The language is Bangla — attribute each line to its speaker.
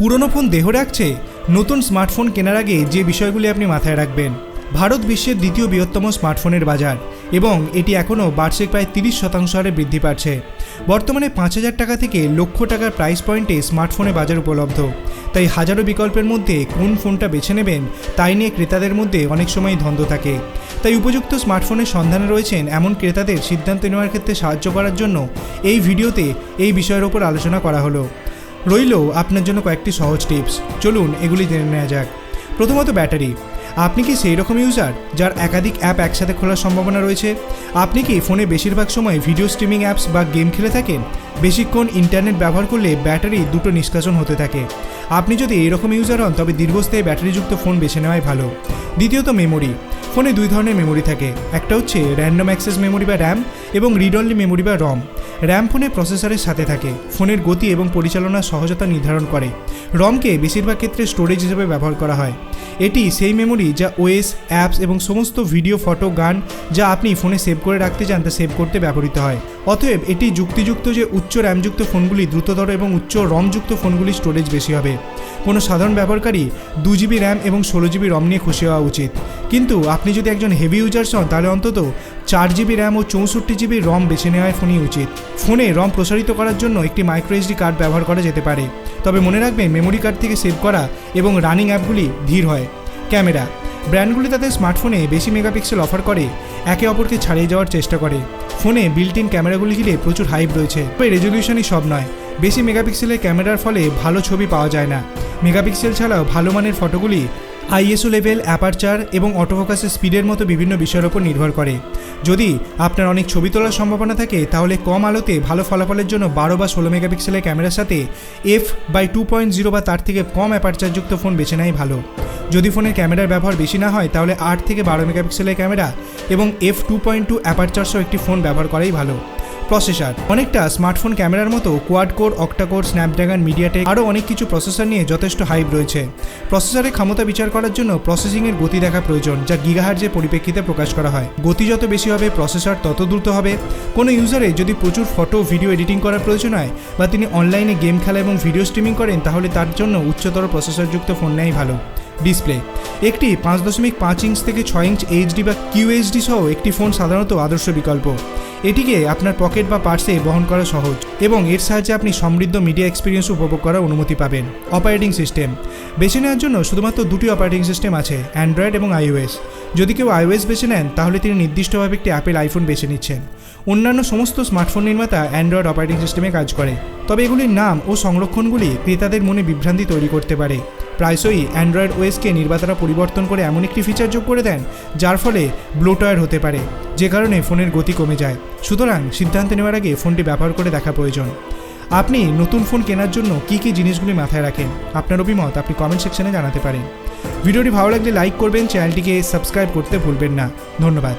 Speaker 1: পুরনো ফোন দেহ রাখছে? নতুন স্মার্টফোন কেনার আগে যে বিষয়গুলি আপনি মাথায় রাখবেন। ভারত বিশ্বের দ্বিতীয় বৃহত্তম স্মার্টফোনের বাজার এবং এটি এখনও বার্ষিক প্রায় তিরিশ শতাংশ হারে বৃদ্ধি পাচ্ছে। বর্তমানে পাঁচ হাজার টাকা থেকে লক্ষ টাকার প্রাইস পয়েন্টে স্মার্টফোনে বাজার উপলব্ধ। তাই হাজারো বিকল্পের মধ্যে কোন ফোনটা বেছে নেবেন, তাই নিয়ে ক্রেতাদের মধ্যে অনেক সময় দ্বন্দ্ব থাকে। তাই উপযুক্ত স্মার্টফোনের সন্ধানে রয়েছেন এমন ক্রেতাদের সিদ্ধান্ত নেওয়ার ক্ষেত্রে সাহায্য করার জন্য এই ভিডিওতে এই বিষয়ের ওপর আলোচনা করা হলো। রইল আপনার জন্য কয়েকটি সহজ টিপস। চলুন এগুলি জেনে নেওয়া যাক। প্রথমত ব্যাটারি। আপনি কি সেই রকম ইউজার যার একাধিক অ্যাপ একসাথে খোলার সম্ভাবনা রয়েছে? আপনি কি ফোনে বেশিরভাগ সময় ভিডিও স্ট্রিমিং অ্যাপস বা গেম খেলে থাকেন? বেশিক্ষণ ইন্টারনেট ব্যবহার করলে ব্যাটারি দুটো নিষ্কাশন হতে থাকে। আপনি যদি এইরকম ইউজার হন, তবে দীর্ঘস্থায়ী ব্যাটারিযুক্ত ফোন বেছে নেওয়াই ভালো। দ্বিতীয়ত মেমোরি ফোনে দুই ধরনের মেমোরি থাকে। একটা হচ্ছে র্যান্ডম অ্যাক্সেস মেমোরি বা র্যাম এবং রিড অনলি মেমোরি বা রম র্যাম ফোনে প্রসেসরের সাথে থাকে, ফোনের গতি এবং পরিচালনার সহজতা নির্ধারণ করে। রমকে বেশিরভাগ ক্ষেত্রে স্টোরেজ হিসেবে ব্যবহার করা হয়। এটি সেই মেমোরি যা ওএস অ্যাপস এবং সমস্ত ভিডিও ফটো গান যা আপনি ফোনে সেভ করে রাখতে চান তা সেভ করতে ব্যবহৃত হয়। অতএব এটি যুক্তিযুক্ত যে উচ্চ র্যামযুক্ত ফোনগুলি দ্রুততর এবং উচ্চ রমযুক্ত ফোনগুলি স্টোরেজ বেশি হবে। কোনো সাধারণ ব্যবহারকারী দু জিবি র্যাম এবং ষোলো জিবি রম নিয়ে খুশি হওয়া উচিত। কিন্তু আপনি যদি একজন হেভি ইউজার্স হন, তাহলে অন্তত চার জিবি র্যাম ও চৌষট্টি জিবি রম বেছে নেওয়াই ফোনই উচিত। ফোনে রম প্রসারিত করার জন্য একটি মাইক্রো এসডি কার্ড ব্যবহার করা যেতে পারে। তবে মনে রাখবেন মেমোরি কার্ড থেকে সেভ করা এবং রানিং অ্যাপগুলি ধীর হয়। ক্যামেরা। ব্র্যান্ডগুলি তাদের স্মার্টফোনে বেশি মেগাপিক্সেল অফার করে, একে অপরকে ছাড়িয়ে যাওয়ার চেষ্টা করে। ফোনে বিল্ট ইন ক্যামেরাগুলি ঘিরে প্রচুর হাইপ রয়েছে। তবে রেজলিউশনই সব নয়। বেশি মেগাপিক্সেলের ক্যামেরার ফলে ভালো ছবি পাওয়া যায় না। মেগাপিক্সেল ছাড়াও ভালো মানের ফটোগুলি আইএসও লেভেল, অ্যাপারচার এবং অটোফোকাসের স্পিডের মতো বিভিন্ন বিষয়ের ওপর নির্ভর করে। যদি আপনার অনেক ছবি তোলার সম্ভাবনা থাকে, তাহলে কম আলোতে ভালো ফলাফলের জন্য বারো বা ষোলো মেগাপিক্সেলের ক্যামেরার সাথে F by two point zero বা তার থেকে কম অ্যাপারচারযুক্ত ফোন বেছে নেয় ভালো। যদি ফোনের ক্যামেরার ব্যবহার বেশি না হয়, তাহলে আট থেকে বারো মেগাপিক্সেলের ক্যামেরা এবং F two point two aperture সহ একটি ফোন ব্যবহার করাই ভালো। প্রসেসর অনেকটা স্মার্টফোন ক্যামেরার মতো quad core octacore Snapdragon MediaTek আরও অনেক কিছু প্রসেসর নিয়ে যথেষ্ট হাইপ রয়েছে। প্রসেসরের ক্ষমতা বিচার করার জন্য প্রসেসিংয়ের গতি দেখা প্রয়োজন, যা গিগাহার্জের পরিপ্রেক্ষিতে প্রকাশ করা হয়। গতি যত বেশি হবে প্রসেসর তত দ্রুত হবে। কোনো ইউজারে যদি প্রচুর ফটো ভিডিও এডিটিং করার প্রয়োজন হয়, বা তিনি অনলাইনে গেম খেলা এবং ভিডিও স্ট্রিমিং করেন, তাহলে তার জন্য উচ্চতর প্রসেসরযুক্ত ফোন নেয় ভালো। ডিসপ্লে একটি পাঁচ দশমিক পাঁচ ইঞ্চ থেকে ছয় ইঞ্চ এইচডি বা কিউএইচডি সহ একটি ফোন সাধারণত আদর্শ বিকল্প। এটিকে আপনার পকেট বা পার্সে বহন করা সহজ এবং এর সাহায্যে আপনি সমৃদ্ধ মিডিয়া এক্সপিরিয়েন্স উপভোগ করার অনুমতি পাবেন। অপারেটিং সিস্টেম বেছে নেওয়ার জন্য শুধুমাত্র দুটি অপারেটিং সিস্টেম আছে অ্যান্ড্রয়েড এবং আইওএস যদি কেউ আইওএস বেছে নেন, তাহলে তিনি নির্দিষ্টভাবে একটি অ্যাপেল আইফোন বেছে নিচ্ছেন। অন্যান্য সমস্ত স্মার্টফোন নির্মাতা অ্যান্ড্রয়েড অপারেটিং সিস্টেমে কাজ করে। তবে এগুলির নাম ও সংরক্ষণগুলি ক্রেতাদের মনে বিভ্রান্তি তৈরি করতে পারে। প্রায়শই অ্যান্ড্রয়েড ওয়েসকে নির্মাতারা পরিবর্তন করে এমন একটি ফিচার যোগ করে দেন, যার ফলে ব্লোটয়ার হতে পারে, যে কারণে ফোনের গতি কমে যায়। সুতরাং সিদ্ধান্ত নেওয়ার আগে ফোনটি ব্যবহার করে দেখা প্রয়োজন। আপনি নতুন ফোন কেনার জন্য কী কী জিনিসগুলি মাথায় রাখেন? আপনার অভিমত আপনি কমেন্ট সেকশনে জানাতে পারেন। ভিডিওটি ভালো লাগলে লাইক করবেন চ্যানেলটিকে সাবস্ক্রাইব করতে ভুলবেন না। ধন্যবাদ।